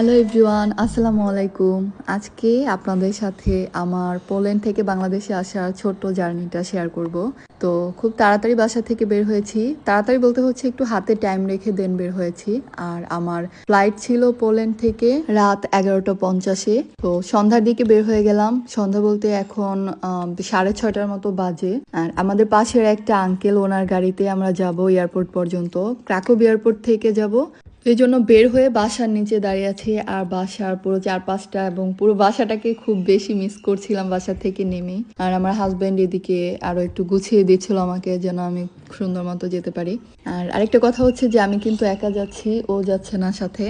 Hello everyone আসসালামু আলাইকুম আজকে আপনাদের সাথে আমার পোল্যান্ড থেকে বাংলাদেশে আসার ছোট্ট জার্নিটা শেয়ার করব। তো খুব তাড়াতাড়ি বাসা থেকে বের হয়েছি। তাড়াতাড়ি বলতে হচ্ছে একটু হাতে টাইম রেখে দেন বের হয়েছি। আর আমার ফ্লাইট ছিল পোল্যান্ড থেকে রাত এগারোটা পঞ্চাশে। তো সন্ধ্যার দিকে বের হয়ে গেলাম। সন্ধ্যা বলতে এখন সাড়ে ছয়টার মতো বাজে। আর আমাদের পাশের একটা আঙ্কেল ওনার গাড়িতে আমরা যাব এয়ারপোর্ট পর্যন্ত। ক্রাকোব এয়ারপোর্ট থেকে যাব। এই জন্য বের হয়ে বাসার নিচে দাঁড়িয়ে আছি আর বাসার পুরো চার পাঁচটা এবং পুরো বাসাটাকে খুব বেশি মিস করছিলাম বাসা থেকে নেমে। আর আমার হাজব্যান্ড এদিকে আরও একটু গুছিয়ে দিচ্ছিল আমাকে যেন আমি সুন্দর মতো যেতে পারি। আর আরেকটা কথা হচ্ছে যে আমি কিন্তু একা যাচ্ছি, ও যাচ্ছে না সাথে।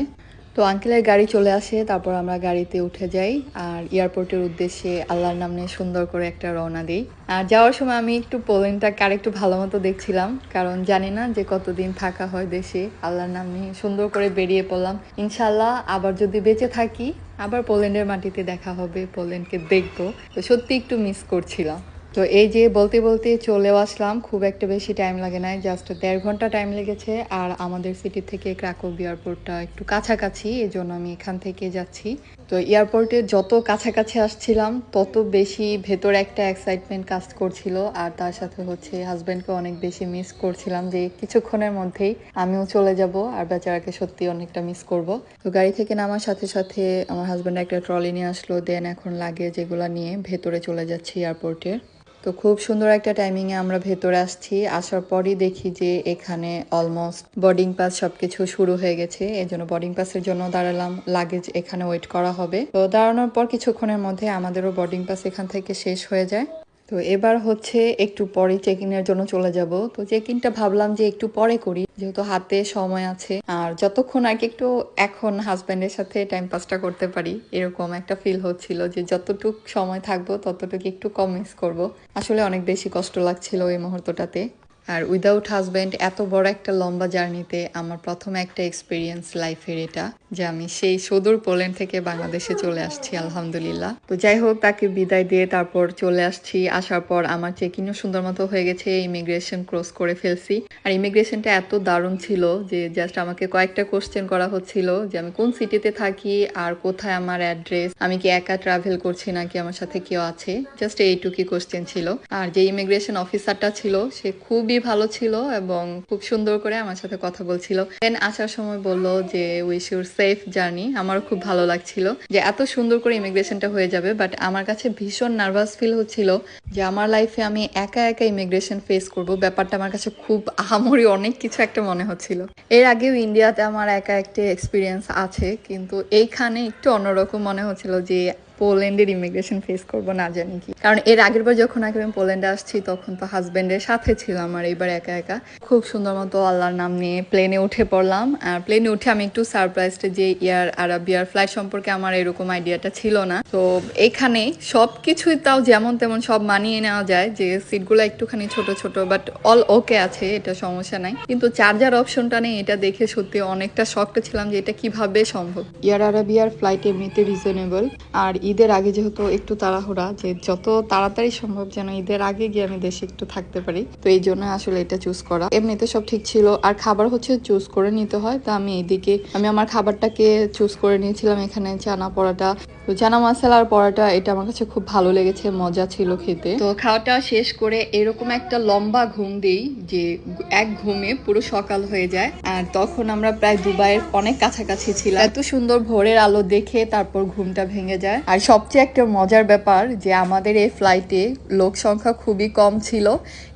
তো আঙ্কেলের গাড়ি চলে আসে, তারপর আমরা গাড়িতে উঠে যাই আর এয়ারপোর্টের উদ্দেশ্যে আল্লাহর নাম সুন্দর করে একটা রওনা দিই। আর যাওয়ার সময় আমি একটু পোল্যান্ডটাকে আর একটু ভালো মতো দেখছিলাম, কারণ জানি না যে কতদিন থাকা হয় দেশে, আল্লাহর নাম নিয়ে সুন্দর করে বেরিয়ে পড়লাম। ইনশাল্লাহ আবার যদি বেঁচে থাকি, আবার পোল্যান্ডের মাটিতে দেখা হবে পোল্যান্ডকে দেখব। তো সত্যি একটু মিস করছিলাম। তো এই যে বলতে বলতে চলেও আসলাম, খুব একটা বেশি টাইম লাগে না জাস্ট দেড় ঘণ্টা টাইম লেগেছে, আর আমাদের সিটি থেকে ক্রাকোভ এয়ারপোর্টটা একটু কাছাকাছি এই জন্য আমি এখান থেকে যাচ্ছি। তো এয়ারপোর্টে যত কাছাকাছি আসছিলাম, তত বেশি ভেতরে একটা এক্সাইটমেন্ট কাজ করছিল, আর তার সাথে হচ্ছে হাজব্যান্ডকে অনেক বেশি মিস করছিলাম যে কিছুক্ষণের মধ্যেই আমিও চলে যাব, আর বেচারাকে সত্যি অনেকটা মিস করব। তো গাড়ি থেকে নামার সাথে সাথে আমার হাজব্যান্ড একটা ট্রলি নিয়ে আসলো দেন এখন লাগে যেগুলো নিয়ে ভেতরে চলে যাচ্ছি এয়ারপোর্টে তো খুব সুন্দর একটা টাইমিং এ আমরা ভেতরে আসছি। আসার পরই দেখি যে এখানে অলমোস্ট বোর্ডিং পাস সবকিছু শুরু হয়ে গেছে। এই জন্য বোর্ডিং পাসের জন্য দাঁড়ালাম। লাগেজ এখানে ওয়েট করা হবে। তো দাঁড়ানোর পর কিছুক্ষণের মধ্যে আমাদেরও বোর্ডিং পাস এখান থেকে শেষ হয়ে যায়। তো এবার হচ্ছে একটু পরে চেক ইনের জন্য চলে যাব। তো চেক ইনটা ভাবলাম যে একটু পরে করি, যেহেতু হাতে সময় আছে। আর যতক্ষণ আগে একটু এখন হাজব্যান্ডের সাথে টাইম পাসটা করতে পারি, এরকম একটা ফিল হচ্ছিল যে যতটুক সময় থাকব ততটুকু একটু কম মিস করব। আসলে অনেক বেশি কষ্ট লাগছিল এই মুহূর্তটাতে। আর উইদাউট হাজব্যান্ড এত বড় একটা লম্বা জার্নিতে আমার প্রথম একটা এক্সপিরিয়েন্স লাইফের এটা, যে আমি সেই সুদূর পোল্যান্ড থেকে বাংলাদেশে চলে আসছি, আলহামদুলিল্লাহ। তো যাই হোক, তাকে বিদায় দিয়ে তারপর চলে আসছি। আসার পর আমার চেকিংও সুন্দর মতো হয়ে গেছে ইমিগ্রেশন ক্রস করে ফেলছি। আর ইমিগ্রেশনটা এত দারুণ ছিল যে জাস্ট আমাকে কয়েকটা কোশ্চেন করা হচ্ছিল, যে আমি কোন সিটিতে থাকি আর কোথায় আমার অ্যাড্রেস আমি কি একা ট্রাভেল করছি নাকি আমার সাথে কেউ আছে? জাস্ট এইটুকুই কোশ্চেন ছিল। আর যে ইমিগ্রেশন অফিসারটা ছিল, সে খুবই ভালো ছিল এবং খুব সুন্দর করে আমার সাথে কথা বলছিল। দেন আসার সময় বলল যে উইশ ইউর সেফ জার্নি আমারও খুব ভালো লাগছিল যে, এত সুন্দর করে ইমিগ্রেশনটা হয়ে যাবে বাট আমার কাছে ভীষণ নার্ভাস ফিল হচ্ছিল যে, আমার লাইফে আমি একা একা ইমিগ্রেশন ফেস করব। ব্যাপারটা আমার কাছে খুব আহামরি অনেক কিছু একটা মনে হচ্ছিল। এর আগেও ইন্ডিয়াতে আমার একা একটা এক্সপিরিয়েন্স আছে, কিন্তু এইখানে একটু অন্যরকম মনে হচ্ছিল যে পোল্যান্ডের ইমিগ্রেশন ফেস করব না জানি কি। কারণ এর আগের বার যখন আগে আমি পোল্যান্ডে আসছি, তখন তো হাজব্যান্ডের সাথে ছিলাম আর এবার একা একা। খুব সুন্দর মতো আল্লাহর নাম নিয়ে প্লেনে উঠে পড়লাম। আর প্লেনে উঠে আমি একটু সারপ্রাইজড যে ইয়ার আরাবিয়ার ফ্লাইট সম্পর্কে আমার এরকম আইডিয়াটা ছিল না। তো এখানে সব কিছুই তাও যেমন তেমন সব মানিয়ে নেওয়া যায় যে সিটগুলো একটুখানি ছোট ছোট বাট অল ওকে আছে, এটা সমস্যা নাই। কিন্তু চার্জার অপশনটা নেই, এটা দেখে সত্যি অনেকটা শক্ত ছিলাম যে এটা কীভাবে সম্ভব। ইয়ার আরাবিয়ার ফ্লাইট এমনিতে রিজনেবল আর ঈদের আগে যেহেতু একটু তাড়াহুড়া, যে যত তাড়াতাড়ি সম্ভব যেন ঈদের আগে গিয়ে আমি দেশে একটু থাকতে পারি। তো এই জন্য আসলে এটা চুজ করা। এমনিতে সব ঠিক ছিল। আর খাবার হচ্ছে চুজ করে নিতে হয়। তা আমি এইদিকে, আমি আমার খাবারটাকে চুজ করে নিয়েছিলাম এখানে চানা পরাটা। তো চানা মশলা আর পরাটা, এটা আমার কাছে খুব ভালো লেগেছে, মজা ছিল খেতে। তো খাওয়াটা শেষ করে এরকম একটা লম্বা ঘুম দিই যে এক ঘুমে পুরো সকাল হয়ে যায়। আর তখন আমরা প্রায় দুবাইয়ের অনেক কাছাকাছি ছিলাম। এত সুন্দর ভোরের আলো দেখে তারপর ঘুমটা ভেঙে যায়। আর সবচেয়ে একটা মজার ব্যাপার যে আমাদের এই ফ্লাইটে লোক সংখ্যা খুবই কম ছিল।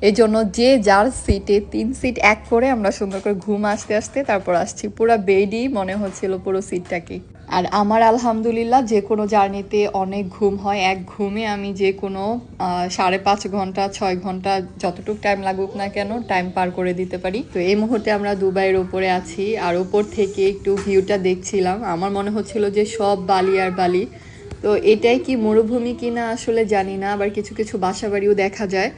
এজন্য যে যার সিটে তিন সিট এক করে আমরা সুন্দর করে ঘুম আসতে আসতে তারপর আসছি। পুরো বেডই মনে হচ্ছিল পুরো সিটটাকে আর আমার আলহামদুলিল্লাহ যে কোনো জার্নিতে অনেক ঘুম হয়। এক ঘুমে আমি যে কোনো সাড়ে পাঁচ ঘণ্টা, ছয় ঘণ্টা যতটুকু টাইম লাগুক না কেন টাইম পার করে দিতে পারি। তো এই মুহূর্তে আমরা দুবাইয়ের উপরে আছি। আর উপর থেকে একটু ভিউটা দেখছিলাম। আমার মনে হচ্ছিল যে সব বালি আর বালি তো এটাই কি মরুভূমি কিনা আসলে জানি না, আবার কিছু কিছু বাসা বাড়িও দেখা যায়।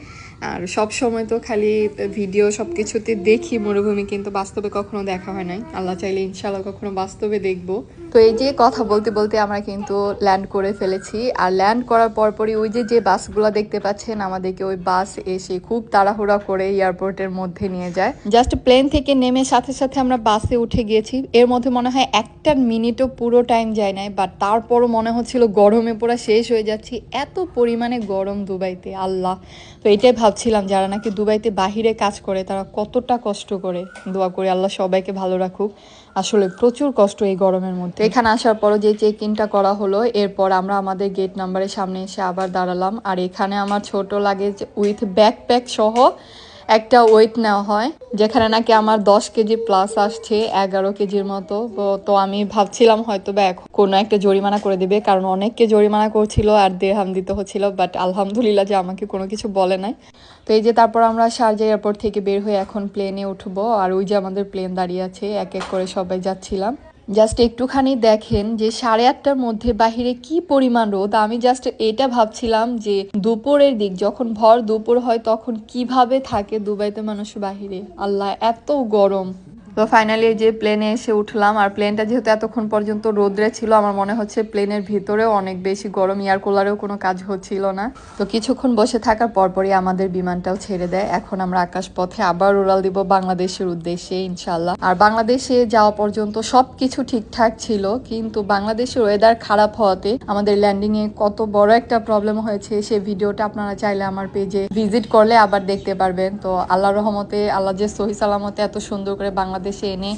আর সব সময় তো খালি ভিডিও সব কিছুতে দেখি মরুভূমি, কিন্তু বাস্তবে কখনো দেখা হয় নাই। আল্লাহ চাইলে ইনশাল্লাহ কখনো বাস্তবে দেখব। তো এই যে কথা বলতে বলতে আমরা কিন্তু ল্যান্ড করে ফেলেছি। আর ল্যান্ড করার পরপরই ওই যে যে বাসগুলো দেখতে পাচ্ছেন, আমাদেরকে ওই বাস এসে খুব তাড়াহুড়া করে এয়ারপোর্টের মধ্যে নিয়ে যায়। জাস্ট প্লেন থেকে নেমে সাথে সাথে আমরা বাসে উঠে গিয়েছি। এর মধ্যে মনে হয় একটা মিনিটও পুরো টাইম যায় নাই বাট তারপরও মনে হচ্ছিল গরমে পুরো শেষ হয়ে যাচ্ছি। এত পরিমাণে গরম দুবাইতে, আল্লাহ। তো এটাই ভাবছিলাম, যারা নাকি দুবাইতে বাহিরে কাজ করে, তারা কতটা কষ্ট করে। দোয়া করে আল্লাহ সবাইকে ভালো রাখুক। আসলে প্রচুর কষ্ট এই গরমের মধ্যে। এখানে আসার পরও যে চেক ইনটা করা হলো, এরপর আমরা আমাদের গেট নাম্বারের সামনে এসে আবার দাঁড়ালাম। আর এখানে আমার ছোট লাগেজ উইথ ব্যাকপ্যাক সহ একটা ওয়েট নেওয়া হয়, যেখানে নাকি আমার দশ কেজি প্লাস আসছে, এগারো কেজির মতো। তো- আমি ভাবছিলাম হয়তো বা এখন কোনো একটা জরিমানা করে দিবে, কারণ অনেককে জরিমানা করছিল আর দেহাম দিতে হচ্ছিল বাট আলহামদুলিল্লাহ যে আমাকে কোনো কিছু বলে নাই। তো এই যে তারপর আমরা শারজা এয়ারপোর্ট থেকে বের হয়ে এখন প্লেনে উঠবো, আর ওই যে আমাদের প্লেন দাঁড়িয়ে আছে, এক এক করে সবাই যাচ্ছিলাম। জাস্ট একটুখানি দেখেন যে সাড়ে আটটার মধ্যে বাহিরে কি পরিমাণ রোদ। আমি জাস্ট এটা ভাবছিলাম যে দুপুরের দিক, যখন ভর দুপুর হয় তখন কীভাবে থাকে দুবাইতে মানুষ বাহিরে? আল্লাহ, এত গরম। তো ফাইনালি যে প্লেনে এসে উঠলাম, আর প্লেনটা যেহেতু এতক্ষণ পর্যন্ত রোদ্রে ছিল, আমার মনে হচ্ছে প্লেনের ভিতরেও অনেক বেশি গরম এয়ার কুলারেও কোনো কাজ হচ্ছিল না। তো কিছুক্ষণ বসে থাকার পরপরই আমাদের বিমানটাও ছেড়ে দেয়। এখন আমরা আকাশ পথে আবার উড়াল দিব বাংলাদেশের উদ্দেশ্যে ইনশাল্লাহ আর বাংলাদেশে যাওয়া পর্যন্ত সবকিছু ঠিকঠাক ছিল, কিন্তু বাংলাদেশের ওয়েদার খারাপ হওয়াতে আমাদের ল্যান্ডিং এ কত বড় একটা প্রবলেম হয়েছে, সে ভিডিওটা আপনারা চাইলে আমার পেজে ভিজিট করলে আবার দেখতে পারবেন। তো আল্লাহ রহমতে, আল্লাহ যে সহি সালামতে এত সুন্দর করে বাংলাদেশে এনে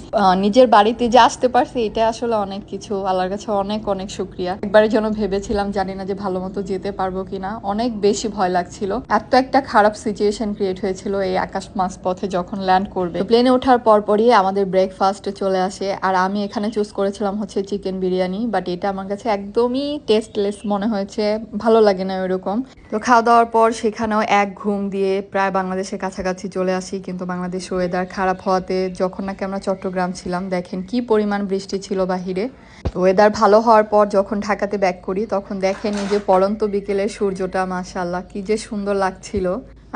নিজের বাড়িতে যে আসতে পারছি, এটা আসলে অনেক কিছু। আল্লাহর কাছে অনেক অনেক শুক্রিয়া। একবারের জন্য ভেবেছিলাম জানি না যে ভালো মতো যেতে পারব কিনা। অনেক বেশি ভয় লাগছিল। এত একটা খারাপ সিচুয়েশন ক্রিয়েট হয়েছিল এই আকাশ মাস পথে যখন ল্যান্ড করবে। প্লেনে ওঠার পরপরই আমাদের ব্রেকফাস্ট চলে আসে। আর আমি এখানে চুজ করেছিলাম হচ্ছে চিকেন বিরিয়ানি বাট এটা আমার কাছে একদমই টেস্টলেস মনে হয়েছে। ভালো লাগে না ওইরকম। তো খাওয়া দাওয়ার পর সেখানেও এক ঘুম দিয়ে প্রায় বাংলাদেশের কাছাকাছি চলে আসি। কিন্তু বাংলাদেশ ওয়েদার খারাপ হওয়াতে যখন নাকি আমরা চট্টগ্রাম ছিলাম। দেখেন কি পরিমাণ বৃষ্টি ছিল বাহিরে। ওয়েদার ভালো হওয়ার পর যখন ঢাকাতে ব্যাক করি, তখন দেখেন যে পরন্ত বিকেলের সূর্যটা মাশাল্লাহ কি যে সুন্দর লাগছিল।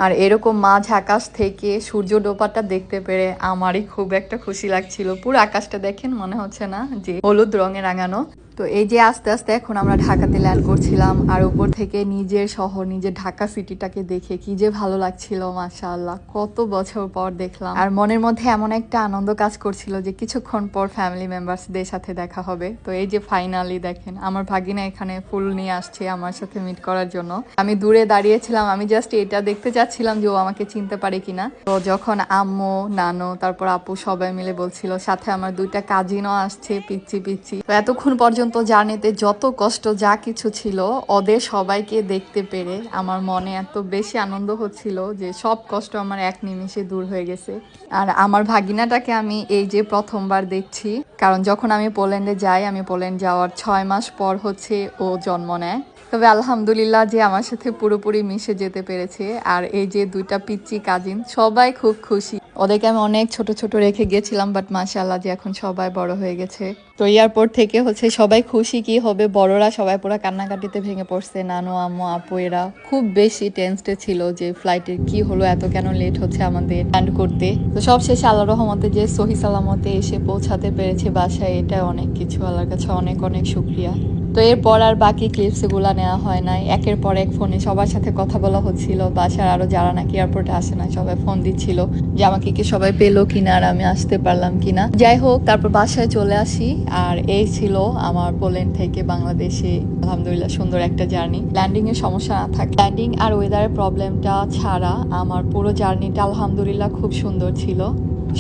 আর এরকম মাঝ আকাশ থেকে সূর্য ডোপাটা দেখতে পেরে আমারই খুব একটা খুশি লাগছিল। পুরো আকাশটা দেখেন, মনে হচ্ছে না যে হলুদ রঙে রাঙানো। তো এই যে আস্তে আস্তে এখন আমরা ঢাকাতে ল্যান্ড করছিলাম, আর উপর থেকে নিজের শহর, নিজের ঢাকা সিটিটাকে দেখে কি যে ভালো লাগছিল, মাশাআল্লাহ, কত বছর পর দেখলাম। আর মনের মধ্যে এমন একটা আনন্দ কাজ করছিল যে কিছুক্ষণ পর ফ্যামিলি মেম্বার্সদের সাথে দেখা হবে। তো এই যে ফাইনালি দেখেন, আমার ভাগিনা এখানে ফুল নিয়ে আসছে আমার সাথে মিট করার জন্য। আমি দূরে দাঁড়িয়েছিলাম, আমি জাস্ট এটা দেখতে চাচ্ছিলাম যে ও আমাকে চিনতে পারে কিনা। তো যখন আম্মু, নানু, তারপর আপু সবাই মিলে বলছিল, সাথে আমার দুইটা কাজিনও আসছে পিচ্ছি পিচ্ছি তো এতক্ষণ পর্যন্ত জার্নিতে যত কষ্ট, যা কিছু ছিল, ওদের সবাইকে দেখতে পেরে আমার মনে এত বেশি আনন্দ হচ্ছিল যে সব কষ্ট আমার এক নিমিষে দূর হয়ে গেছে। আর আমার ভাগিনাটাকে আমি এই যে প্রথমবার দেখছি, কারণ যখন আমি পোল্যান্ডে যাই, আমি পোল্যান্ড যাওয়ার ছয় মাস পর হচ্ছে ও জন্ম নেয়। তবে আলহামদুলিল্লাহ যে আমার সাথে পুরোপুরি মিশে যেতে পেরেছে আর এই যে দুইটা পিচ্চি কাজিন সবাই খুব খুশি। ওদেরকে আমি অনেক ছোট ছোট রেখে গেছিলাম বাট মাশাআল্লাহ যে এখন সবাই বড় হয়ে গেছে। তো এয়ারপোর্ট থেকে হচ্ছে সবাই খুশি কি হবে? বড়রা সবাই পুরো কান্নাকাটিতে ভেঙে পড়ছে, নানু, আম্মু, আপু, এরা। খুব বেশি টেন্সডে ছিল যে ফ্লাইটের কি হলো, এত কেন লেট হচ্ছে আমাদের ল্যান্ড করতে। তো সব শেষে আল্লাহ রহমতে যে সহি সালামতে এসে পৌঁছাতে পেরেছে বাসায় এটা অনেক কিছু। আল্লাহর কাছে অনেক অনেক শুক্রিয়া। তো এরপর আর বাকি ক্লিপস এগুলো নেওয়া হয় নাই। একের পর এক ফোনে সবার সাথে কথা বলা হচ্ছিল। বাসার আরও যারা নাকি এয়ারপোর্টে আসে না সবাই ফোন দিচ্ছিল যে আমাকে কি সবাই পেল কিনা আর আমি আসতে পারলাম কিনা। যাই হোক, তারপর বাসায় চলে আসি। আর এই ছিল আমার পোল্যান্ড থেকে বাংলাদেশে। আলহামদুলিল্লাহ, সুন্দর একটা জার্নি। ল্যান্ডিং এর সমস্যা না থাকে ল্যান্ডিং আর ওয়েদারের প্রবলেমটা ছাড়া আমার পুরো জার্নিটা আলহামদুলিল্লাহ খুব সুন্দর ছিল।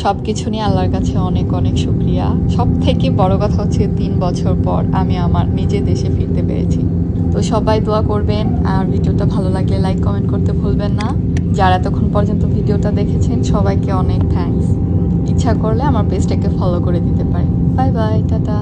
সবকিছু নিয়ে আল্লাহর কাছে অনেক অনেক শুক্রিয়া। সব থেকে বড় কথা হচ্ছে তিন বছর পর আমি আমার নিজে দেশে ফিরতে পেরেছি। তো সবাই দোয়া করবেন, আর ভিডিওটা ভালো লাগলে লাইক, কমেন্ট করতে ভুলবেন না। যারা এতক্ষণ পর্যন্ত ভিডিওটা দেখেছেন, সবাইকে অনেক থ্যাংকস ইচ্ছা করলে আমার পেজটাকে ফলো করে দিতে পারেন। Bye bye tata.